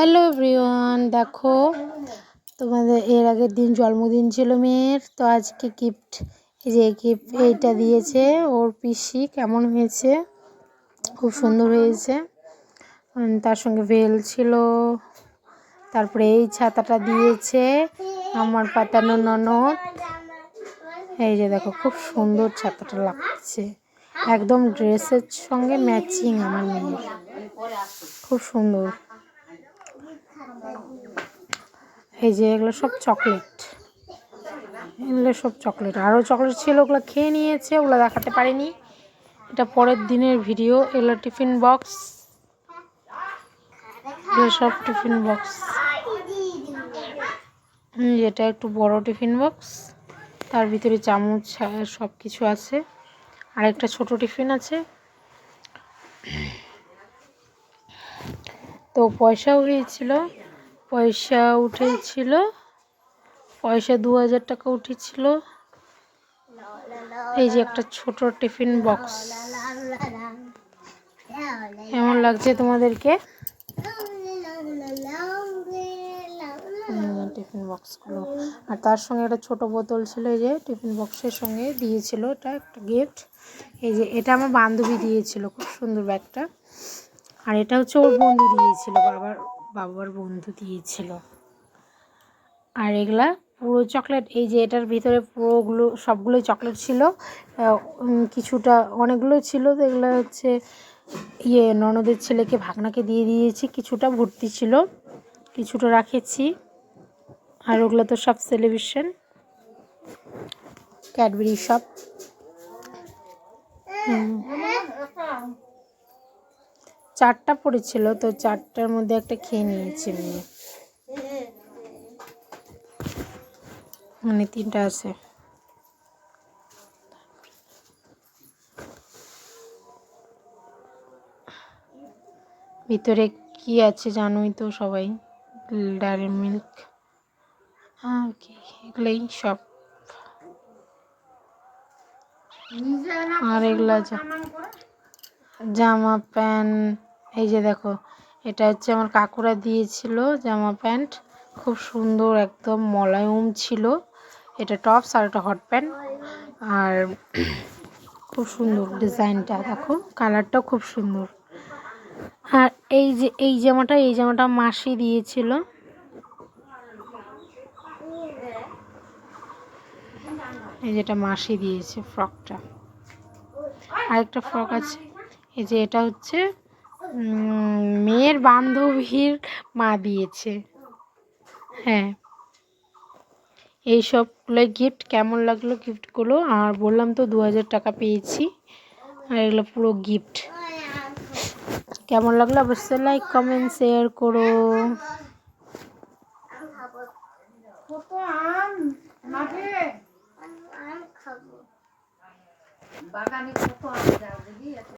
Hello everyone, দেখো তোমাদের এর আগের দিন জন্মদিন ছিল মেয়ের, তো আজকে গিফট এই যে গিফট এইটা দিয়েছে ওর পিসি, কেমন হয়েছে? খুব সুন্দর হয়েছে। তার সঙ্গে ভেল ছিল, তারপরে এই ছাতাটা দিয়েছে আমার পাতানো ননদ। এই যে দেখো, খুব সুন্দর ছাতাটা লাগছে। একদম ড্রেসের সঙ্গে ম্যাচিং আমার মেয়ের। খুব সুন্দর। এই যে এগুলো সব চকলেট। এগুলো সব চকলেট। আরও চকলেট ছিল, ওগুলো খেয়ে নিয়েছে, ওগুলো দেখাতে পারিনি। এটা পরের দিনের ভিডিও, এগুলো টিফিন বক্স। সব টিফিন বক্স। এটা একটু বড় টিফিন বক্স। তার ভিতরে চামচ সব কিছু আছে। আর একটা ছোট টিফিন আছে। তো পয়সাও হয়েছিল। পয়সা উঠেছিল। পয়সা দু হাজার টাকা উঠেছিল। এই যে একটা ছোট টিফিন বক্স। কেমন লাগছে তোমাদেরকে? টিফিন বক্সগুলো। আর তার সঙ্গে একটা ছোট বোতল ছিল এই যে টিফিন বক্সের সঙ্গে দিয়েছিল এটা একটা গিফট এই যে এটা আমার বান্ধবী দিয়েছিল খুব সুন্দর ব্যাগটা। আর এটা হচ্ছে ওর বন্ধু দিয়েছিল বাবার বাবার বন্ধু দিয়েছিল। আর এগুলা পুরো চকলেট এই যে এটার ভিতরে পুরোগুলো সবগুলোই চকলেট ছিল। কিছুটা অনেকগুলো ছিল তো এগুলো হচ্ছে ইয়ে ননদের ছেলেকে ভাগনাকে দিয়ে দিয়েছি। কিছুটা ভর্তি ছিল কিছুটা রাখেছি। আর ওগুলো তো সব সেলিব্রেশন ক্যাডবেরি সব হুম। চারটা পড়েছিল, তো চারটার মধ্যে একটা খেয়ে নিয়েছি মেয়ে মানে তিনটা আছে। ভিতরে কি আছে জানোই তো সবাই? Diary milk. আর কি? এগুলোই সব। আর এগুলো জামা, প্যান্ট এই যে দেখো, এটা হচ্ছে আমার কাকুরা দিয়েছিল জামা প্যান্ট। খুব সুন্দর একদম মলায়ম ছিল। এটা টপস আর এটা হট প্যান্ট। আর খুব সুন্দর ডিজাইনটা, দেখো, কালারটাও খুব সুন্দর। আর এই যে, এই জামাটা এই জামাটা মাসি দিয়েছিল। এই যেটা মাসি দিয়েছে ফ্রকটা। আরেকটা ফ্রক আছে, এই যে এটা হচ্ছে মেয়ের বান্ধবীর মা দিয়েছে। হ্যাঁ। এই সবগুলো গিফট কেমন লাগল গিফটগুলো আর বললাম তো দু হাজার টাকা পেয়েছি। আর এগুলো পুরো গিফট কেমন লাগল? অবশ্যই লাইক কমেন্ট শেয়ার করো। কত আম মাঠে বাগানে